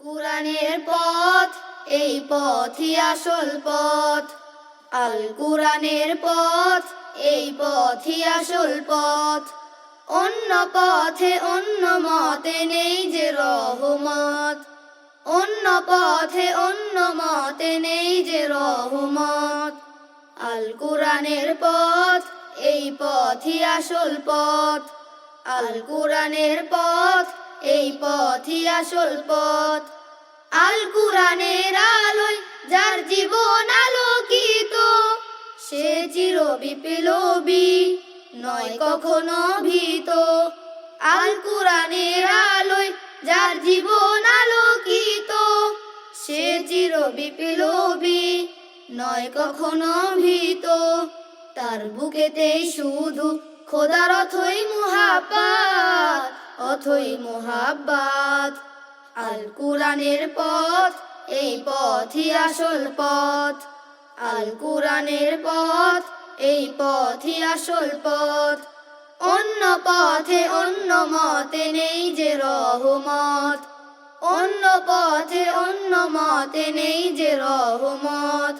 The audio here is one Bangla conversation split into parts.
কুরআনের পথ, এই পথই আসল পথ। আল কুরআনের পথ, এই পথই আসল পথ। অন্য পথে অন্য মতে নেই যে রহমত। অন্য পথে অন্য মতে নেই যে রহমত। আল কুরআনের পথ, এই পথই আসল পথ। আল কুরআনের পথ এই পথই আসল পথ। আল কুরআনের আলোয় যার জীবন আলোকিত, সে চির বিপ্লবী নয় কখনো ভীত। আল কুরআনের আলোয় যার জীবন আলোকিত, সে চির বিপ্লবী নয় কখনো ভীত। তার বুকেতেই শুধু খোদার অথই মুহাব্বাত অথই মুহাব্বাত। আল কুরআনের পথ, এই পথই আসল পথ। আল কুরআনের পথ, এই পথই আসল পথ। অন্য পথে অন্য মতে নেই যে রহমত। অন্য পথে অন্য মতে নেই যে রহমত।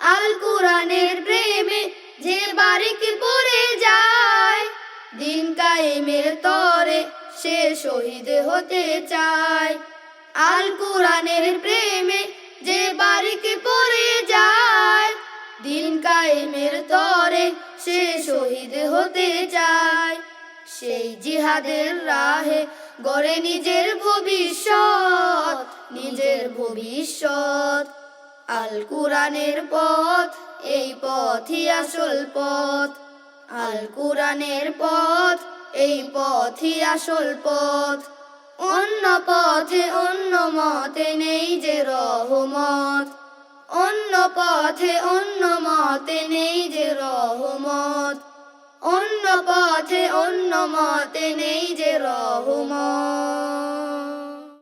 আল কুরআনের প্রেমে যে বারিক পড়ে যায়, দিন কায়েমের তরে সে শহীদ হতে চায়। আল কুরআনের প্রেমে যে বাড়িকে পড়ে যায়, দিন কায়েমের তরে সে শহীদ হতে চায়। সেই জিহাদের রাহে গড়ে নিজের ভবিষ্যৎ নিজের ভবিষ্যৎ। আল কুরআনের পথ, এই পথই আসল পথ। আল কুরআনের পথ এই পথই আসল পথ। অন্য পথে অন্য মতে নেই যে রহমত। অন্য পথে অন্য মতে নেই যে রহমত। অন্য পথে অন্য মতে নেই যে রহমত।